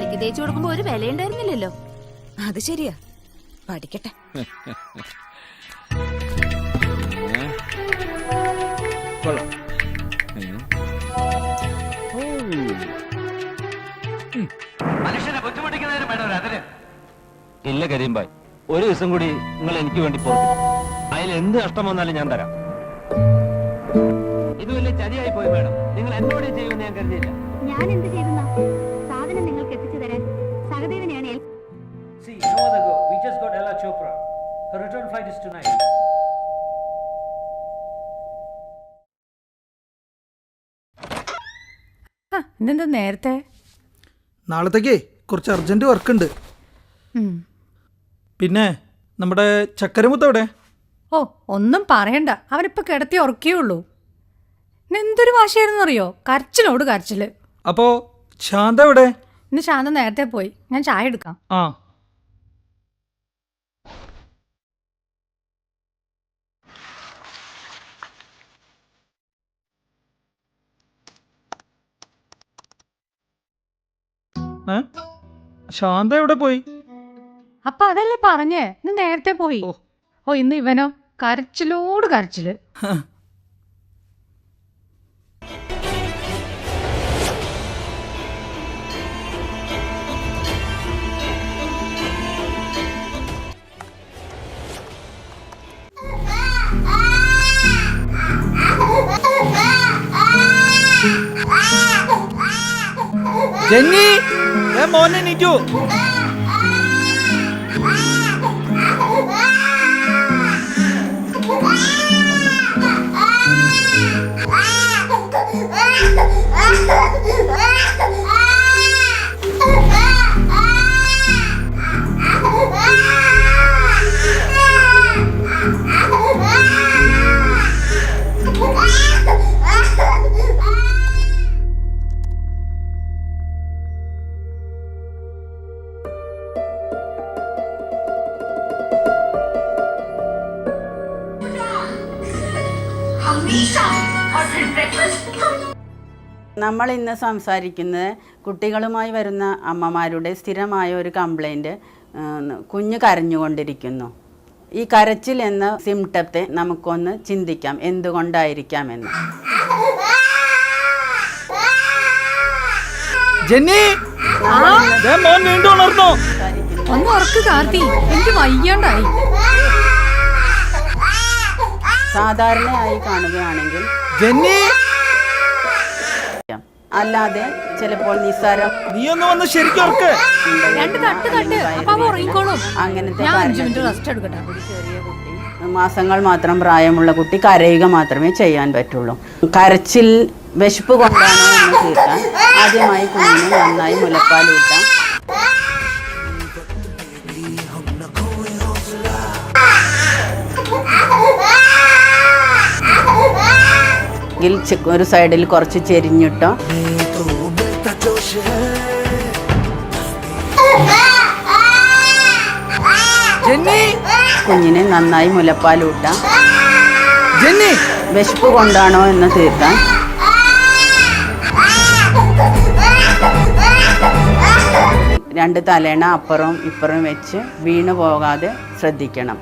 തലയ്ക്ക് തേച്ചു കൊടുക്കുമ്പോ ഒരു വില ഉണ്ടായിരുന്നില്ലല്ലോ അത് ശരിയാ. പഠിക്കട്ടെ. മനുഷ്യനെ ബുദ്ധിമുട്ടിക്കുന്നതിന് വേണ്ട ഒരു അതിര്. ഇല്ല കരീംബായ്. ഒരു ദിവസം കൂടി നിങ്ങൾ എനിക്ക് വേണ്ടി പോകും. അതിൽ എന്ത് നഷ്ടം വന്നാലും ഞാൻ തരാം. ഇത് വലിയ ചതിയായി പോയി മേഡം. നിങ്ങൾ എന്നോട് ചെയ്യുമെന്ന് ഞാൻ കരുതിയില്ല. ഞാൻ എന്ത് ചെയ്തെന്നാ? ഇന്നെന്താ നേരത്തെ? നാളത്തേക്കേ കുറച്ച് അർജന്റ് വർക്ക് ഉണ്ട് പിന്നെ നമ്മുടെ ചക്കരമുത്ത് എവിടെ? ഓ ഒന്നും പറയണ്ട. അവനിപ്പോ കിടത്തി ഉറക്കേ ഉള്ളൂ. എന്തൊരു വാശിയായിരുന്നു അറിയോ? കരച്ചിലോട് കരച്ചിൽ. അപ്പോ ശാന്ത എവിടെ? ഇന്ന് ശാന്ത നേരത്തെ പോയി. ഞാൻ ചായ എടുക്കാം. ആ. ശാന്ത എവിടെ പോയി? അപ്പൊ അതല്ലേ പറഞ്ഞേ? നീ നേരത്തെ പോയി. ഓ. ഓ ഇന്ന് ഇവനോ? കരച്ചിലോട് കരച്ചിൽ. ജെന്നി! മോനെ നീറ്റു നമ്മൾ ഇന്ന് സംസാരിക്കുന്നത് കുട്ടികളുമായി വരുന്ന അമ്മമാരുടെ സ്ഥിരമായ ഒരു കംപ്ലൈന്റ് കുഞ്ഞ് കരഞ്ഞുകൊണ്ടിരിക്കുന്നു. ഈ കരച്ചിൽ എന്ന സിംറ്റത്തെ നമുക്കൊന്ന് ചിന്തിക്കാം. എന്തുകൊണ്ടായിരിക്കാമെന്ന്. ജെന്നി! ദേ മോൻ വീണ്ടും ഉണർന്നോ ഒന്ന് ഉറക്ക് കാർത്തി. എനിക്ക് വയ്യാണ്ടായി. സാധാരണയായി കാണുകയാണെങ്കിൽ അല്ലാതെ ചിലപ്പോൾ നിസ്സാരം നീ ഒന്ന് വന്ന് ശരിക്കും രണ്ട് തട്ട് തട്ട്. അപ്പൊ അവ ഉറങ്ങിക്കോളും. അങ്ങനത്തെ ഞാൻ അഞ്ചു മിനിറ്റ് റെസ്റ്റ് എടുക്കട്ടെ. ഒരു ചെറിയ കുട്ടി മാസങ്ങൾ മാത്രം പ്രായമുള്ള കുട്ടി കരയുക മാത്രമേ ചെയ്യാൻ പറ്റുള്ളൂ. കരച്ചിൽ വിശപ്പ് കൊണ്ടാണോ എന്ന് തീർക്കാൻ ആദ്യമായി കുഞ്ഞിന് നന്നായി മുലപ്പാലൂട്ടാം. ചെ- ഒരു സൈഡിൽ കുറച്ച് ചെരിഞ്ഞിട്ടോ. കുഞ്ഞിനെ നന്നായി മുലപ്പാലൂട്ടാം. ഊട്ടാം വിശപ്പ് കൊണ്ടാണോ എന്ന് തീർക്കാം. രണ്ട് തലേണ അപ്പുറം ഇപ്പുറം വെച്ച് വീണു പോകാതെ ശ്രദ്ധിക്കണം.